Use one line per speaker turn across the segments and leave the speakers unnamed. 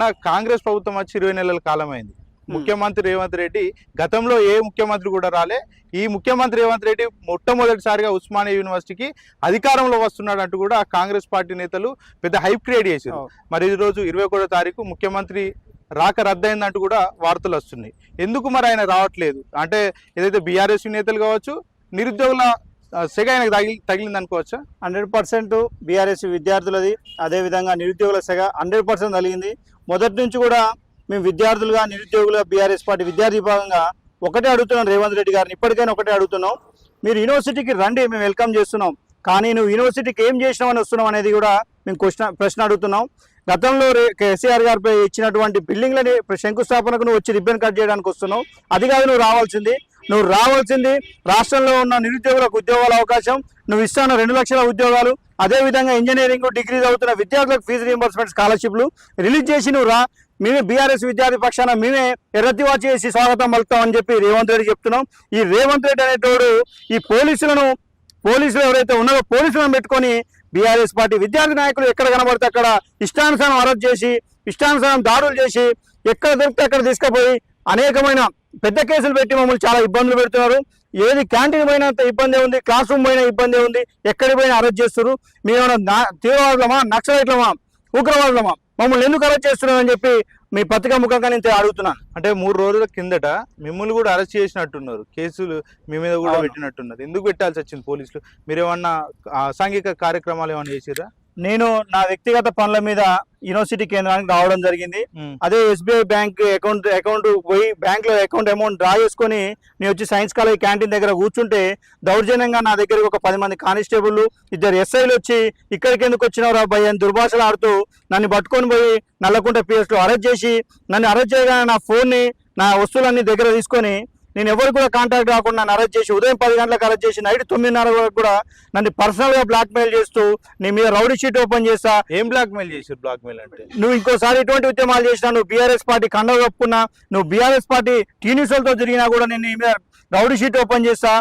నా కాంగ్రెస్ ప్రభుత్వం వచ్చి ఇరవై నెలల కాలం అయింది ముఖ్యమంత్రి రేవంత్ రెడ్డి గతంలో ఏ ముఖ్యమంత్రి కూడా రాలే. ఈ ముఖ్యమంత్రి రేవంత్ రెడ్డి మొట్టమొదటిసారిగా ఉస్మానియా యూనివర్సిటీకి అధికారంలో వస్తున్నాడు అంటూ కూడా కాంగ్రెస్ పార్టీ నేతలు పెద్ద హైప్ క్రియేట్ చేశారు. మరి ఈ రోజు ఇరవై ఒకటో తారీఖు ముఖ్యమంత్రి రాక రద్దయిందంటూ కూడా వార్తలు వస్తున్నాయి. ఎందుకు మరి ఆయన రావట్లేదు? అంటే ఏదైతే బీఆర్ఎస్ నేతలు కావచ్చు నిరుద్యోగుల సెగ ఆయనకు తగిలి తగిలింది అనుకోవచ్చా
హండ్రెడ్ పర్సెంట్ బీఆర్ఎస్ విద్యార్థులది. అదేవిధంగా నిరుద్యోగుల సెగ హండ్రెడ్ పర్సెంట్ తగిలింది. మొదటి నుంచి కూడా మేము విద్యార్థులుగా నిరుద్యోగులుగా బీఆర్ఎస్ పార్టీ విద్యార్థి విభాగంగా ఒకటే అడుగుతున్నాం రేవంత్ రెడ్డి గారిని. ఇప్పటికైనా ఒకటే అడుగుతున్నాం. మీరు యూనివర్సిటీకి రండి మేము వెల్కమ్ చేస్తున్నాం. కానీ నువ్వు యూనివర్సిటీకి ఏం చేసినావని వస్తున్నావు అనేది కూడా మేము క్వశ్చన్ ప్రశ్న అడుగుతున్నాం. గతంలో కేసీఆర్ గారిపై ఇచ్చినటువంటి బిల్డింగ్లని శంకుస్థాపనకు నువ్వు వచ్చి రిబ్బన్ కట్ చేయడానికి వస్తున్నావు. అది కాదు నువ్వు రావాల్సింది. నువ్వు రావాల్సింది రాష్ట్రంలో ఉన్న నిరుద్యోగులకు ఉద్యోగాల అవకాశం నువ్వు ఇస్తున్న రెండు లక్షల ఉద్యోగాలు అదే విధంగా ఇంజనీరింగ్ డిగ్రీ చదువుతున్న విద్యార్థులకు ఫీజు రీఎంబర్స్మెంట్ స్కాలర్షిప్లు. రిలీజ్ చేసి నువ్వు రా. మేమే బీఆర్ఎస్ విద్యార్థి పక్షాన మేమే ఎర్రతివా చేసి స్వాగతం పలుకుతామని చెప్పి రేవంత్ రెడ్డి చెప్తున్నాం. ఈ రేవంత్ రెడ్డి అనేటోడు ఈ పోలీసులను పోలీసులు ఎవరైతే ఉన్నారో పోలీసులను పెట్టుకొని బీఆర్ఎస్ పార్టీ విద్యార్థి నాయకులు ఎక్కడ కనబడితే అక్కడ ఇష్టానుసారం అరెస్ట్ చేసి ఇష్టానుసారం దాడులు చేసి ఎక్కడ దొరికితే అక్కడ తీసుకుపోయి అనేకమైన పెద్ద కేసులు పెట్టి మమ్మల్ని చాలా ఇబ్బందులు పెడుతున్నారు. ఏది క్యాంటీన్ పోయినంత ఇబ్బంది ఉంది క్లాస్ రూమ్ పోయిన ఇబ్బంది ఉంది ఎక్కడికి పోయినా అరెస్ట్ చేస్తారు మేమేమన్నా నా- తీవ్రవాదులమా నక్సలైట్లమా ఉగ్రవాదులమా? మమ్మల్ని ఎందుకు అరెస్ట్ చేస్తున్నారని చెప్పి మీ పత్రికా ముఖంగా నేను అడుగుతున్నాను
అంటే మూడు రోజుల కిందట మిమ్మల్ని కూడా అరెస్ట్ చేసినట్టున్నారు. కేసులు మీ మీద కూడా. పెట్టినట్టున్నారు. ఎందుకు పెట్టాల్సి వచ్చింది పోలీసులు? మీరు ఏమన్నా అసాంఘిక కార్యక్రమాలు ఏమన్నా చేసిరా
నేను నా వ్యక్తిగత పనుల మీద యూనివర్సిటీ కేంద్రానికి రావడం జరిగింది. అదే ఎస్బీఐ బ్యాంక్ అకౌంట్ అకౌంట్ పోయి బ్యాంక్లో అకౌంట్ అమౌంట్ డ్రా చేసుకొని నేను వచ్చి సైన్స్ కాలేజ్ క్యాంటీన్ దగ్గర కూర్చుంటే దౌర్జన్యంగా నా దగ్గరికి ఒక పది మంది కానిస్టేబుల్ ఇద్దరు ఎస్ఐలు వచ్చి ఇక్కడికి ఎందుకు వచ్చినవరా భయ్ అని దుర్భాషలు ఆడుతూ నన్ను పట్టుకొని పోయి నల్లకుంట పిఎస్లో అరెస్ట్ చేసి నన్ను అరెస్ట్ చేయగానే నా ఫోన్ని నా వస్తువులన్నీ దగ్గర తీసుకొని నేను ఎవరు కూడా కాంటాక్ట్ కాకుండా నన్ను అరెస్ట్ చేసి ఉదయం పది గంటలకు అరెస్ట్ చేసి నైట్ తొమ్మిదిన్నర వరకు కూడా నన్ను పర్సనల్గా బ్లాక్ మెయిల్ చేస్తూ నీ మీద రౌడీ షీట్ ఓపెన్ చేస్తా.
ఏం బ్లాక్ మెయిల్ చేశారు బ్లాక్ మెయిల్ అంటే?
నువ్వు ఇంకోసారి ఎటువంటి ఉద్యమాలు చేసినా నువ్వు బీఆర్ఎస్ పార్టీ కండవ కప్పుకున్నా నువ్వు బీఆర్ఎస్ పార్టీ టీనిసలతో తిరిగినా కూడా నేను నీ మీద రౌడీ షీట్ ఓపెన్ చేస్తా.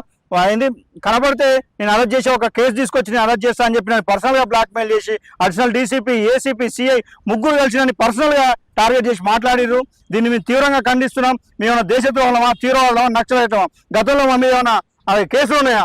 ఏంది కనబడితే నేను అరెస్ట్ చేసి ఒక కేసు తీసుకొచ్చి నేను అరెస్ట్ చేస్తా అని చెప్పి నేను పర్సనల్గా బ్లాక్మెయిల్ చేసి అడిషనల్ డీసీపీ ఏసీపీ సిఐ ముగ్గురు కలిసి నన్ను పర్సనల్గా టార్గెట్ చేసి మాట్లాడిర్రు. దీన్ని మేము తీవ్రంగా ఖండిస్తున్నాం. మేము ఏమైనా దేశద్రోహమా తీవ్రవాదమా నచ్చలేటమా గతంలో మా మీద ఏమైనా అవి కేసులు ఉన్నాయా?